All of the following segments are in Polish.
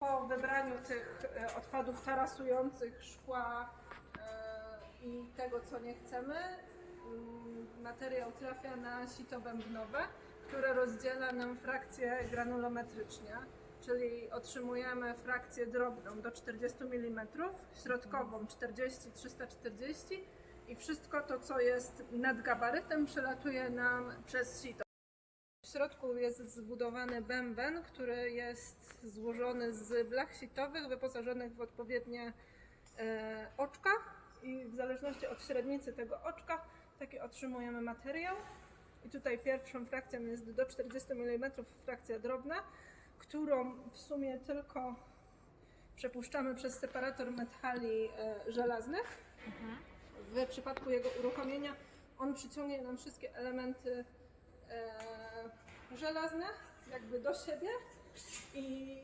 Po wybraniu tych e, odpadów tarasujących, szkła e, i tego, co nie chcemy, mm, materiał trafia na sito bębnowe, które rozdziela nam frakcję granulometrycznie, czyli otrzymujemy frakcję drobną do 40 mm, środkową 40-340 i wszystko to, co jest nad gabarytem, przelatuje nam przez sito. W środku jest zbudowany bęben, który jest złożony z blach sitowych wyposażonych w odpowiednie e, oczka i w zależności od średnicy tego oczka taki otrzymujemy materiał. I tutaj pierwszą frakcją jest do 40 mm frakcja drobna, którą w sumie tylko przepuszczamy przez separator metali e, żelaznych. W przypadku jego uruchomienia on przyciągnie nam wszystkie elementy żelazne jakby do siebie. I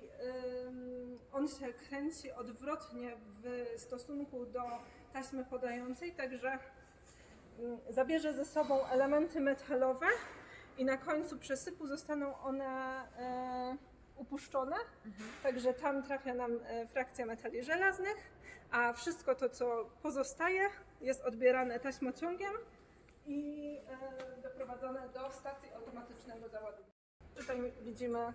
ym, on się kręci odwrotnie w stosunku do taśmy podającej, także ym, zabierze ze sobą elementy metalowe i na końcu przesypu zostaną one e, upuszczone, także tam trafia nam e, frakcja metali żelaznych, a wszystko to, co pozostaje, jest odbierane taśmociągiem i e, doprowadzone do stacji automatycznego załadunku. Tutaj widzimy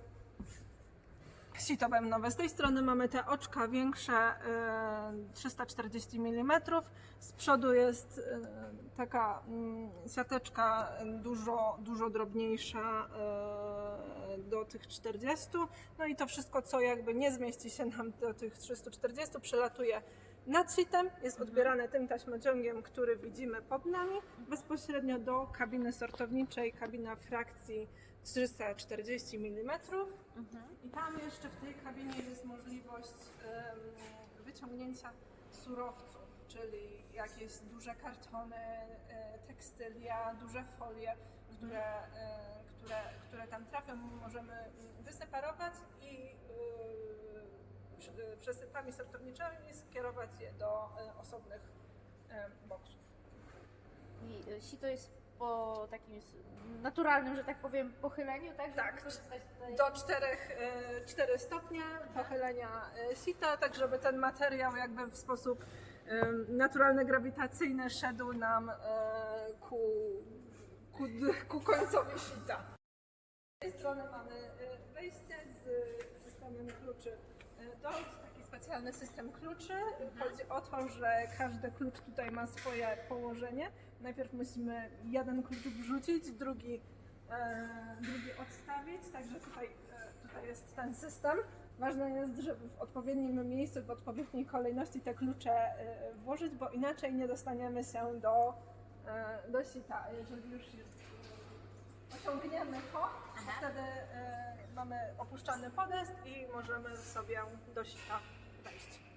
sito bębnowe. Z tej strony mamy te oczka większe, e, 340 mm. Z przodu jest e, taka mm, siateczka dużo, dużo drobniejsza e, do tych 40. No i to wszystko, co jakby nie zmieści się nam do tych 340, przelatuje nad sitem, jest odbierane tym taśmociągiem, który widzimy pod nami, bezpośrednio do kabiny sortowniczej, kabina frakcji 340 mm. I tam jeszcze w tej kabinie jest możliwość wyciągnięcia surowców, czyli jakieś duże kartony, e, tekstylia, duże folie, które, e, które, które tam trafią, możemy wyseparować i przesypami sortowniczymi skierować je do e, osobnych e, boksów. I y, sito jest po takim naturalnym, że tak powiem, pochyleniu, tak? Tak. do 4, 4 stopnie pochylenia e, sita, tak żeby ten materiał jakby w sposób naturalny, grawitacyjny szedł nam ku, ku, ku końcowi sita. Z tej strony mamy wejście z systemem kluczy e, DOT, taki specjalny system kluczy. Chodzi o to, że każdy klucz tutaj ma swoje położenie. Najpierw musimy jeden klucz wrzucić, drugi e, drugi odstawić, także tutaj, e, tutaj jest ten system. Ważne jest, żeby w odpowiednim miejscu, w odpowiedniej kolejności te klucze e, włożyć, bo inaczej nie dostaniemy się do, e, do sita. Jeżeli już jest, osiągniemy to, to wtedy e, mamy opuszczany podest i możemy sobie do sita wejść.